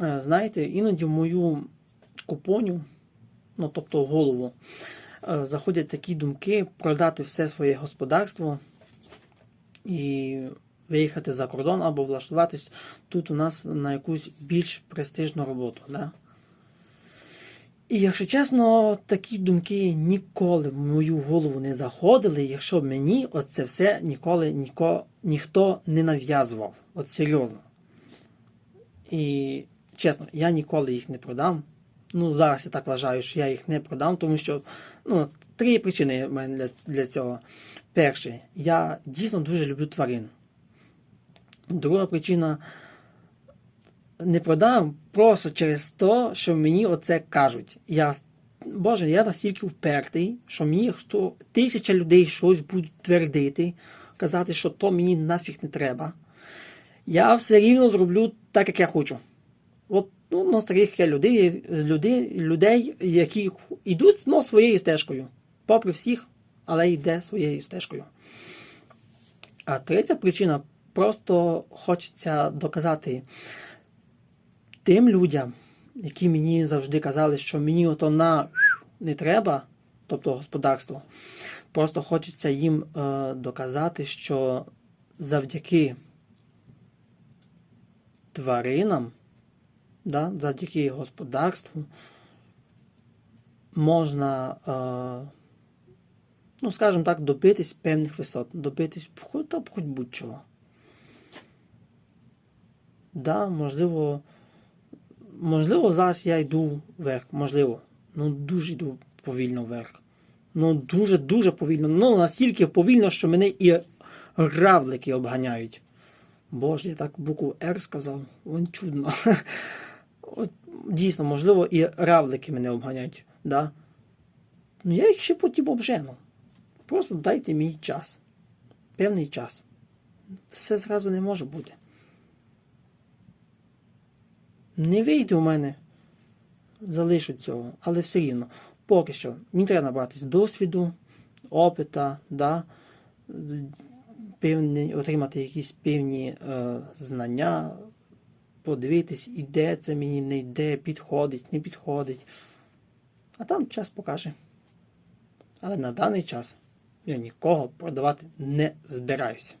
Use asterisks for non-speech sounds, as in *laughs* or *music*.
Е, Знаєте, іноді в мою купоню, ну тобто в голову, е, заходять такі думки продати все своє господарство і виїхати за кордон або влаштуватись тут у нас на якусь більш престижну роботу. Да? І якщо чесно, такі думки ніколи в мою голову не заходили, якщо мені оце все ніколи ніко, ніхто не нав'язував. От серйозно. І чесно, я ніколи їх не продам. Ну, зараз я так вважаю, що я їх не продам, тому що ну, три причини в мене для, для цього. Перше, я дійсно дуже люблю тварин. Друга причина не продам просто через те, що мені оце кажуть. Я, Боже, я настільки впертий, що мені хто тисяча людей щось будуть твердити, казати, що то мені нафіг не треба. Я все рівно зроблю так, як я хочу. От ну, у нас таких є людей, людей, людей, які йдуть ну, своєю стежкою. Попри всіх, але йде своєю стежкою. А третя причина просто хочеться доказати тим людям, які мені завжди казали, що мені ото на не треба, тобто господарство. Просто хочеться їм е, доказати, що завдяки тваринам, да, завдяки господарству можна, е, ну, скажімо так, добитись певних висот, добитись хоч, та хоч будь-чого. Да, можливо, можливо, зараз я йду вверх, можливо. Ну, дуже йду повільно вверх. Ну, дуже-дуже повільно. Ну, настільки повільно, що мене і равлики обганяють. Боже, я так букву Р сказав. Вон чудно. *laughs* От, дійсно, можливо, і равлики мене обганяють. Да? Ну, я їх ще потім обжену. Просто дайте мені час. Певний час. Все зразу не може бути. Не вийде у мене залишу цього, але все рівно. Поки що мені треба набратись досвіду, опита, да, певні, отримати якісь певні е, знання, подивитись, іде це мені, не йде, підходить, не підходить. А там час покаже. Але на даний час я нікого продавати не збираюся.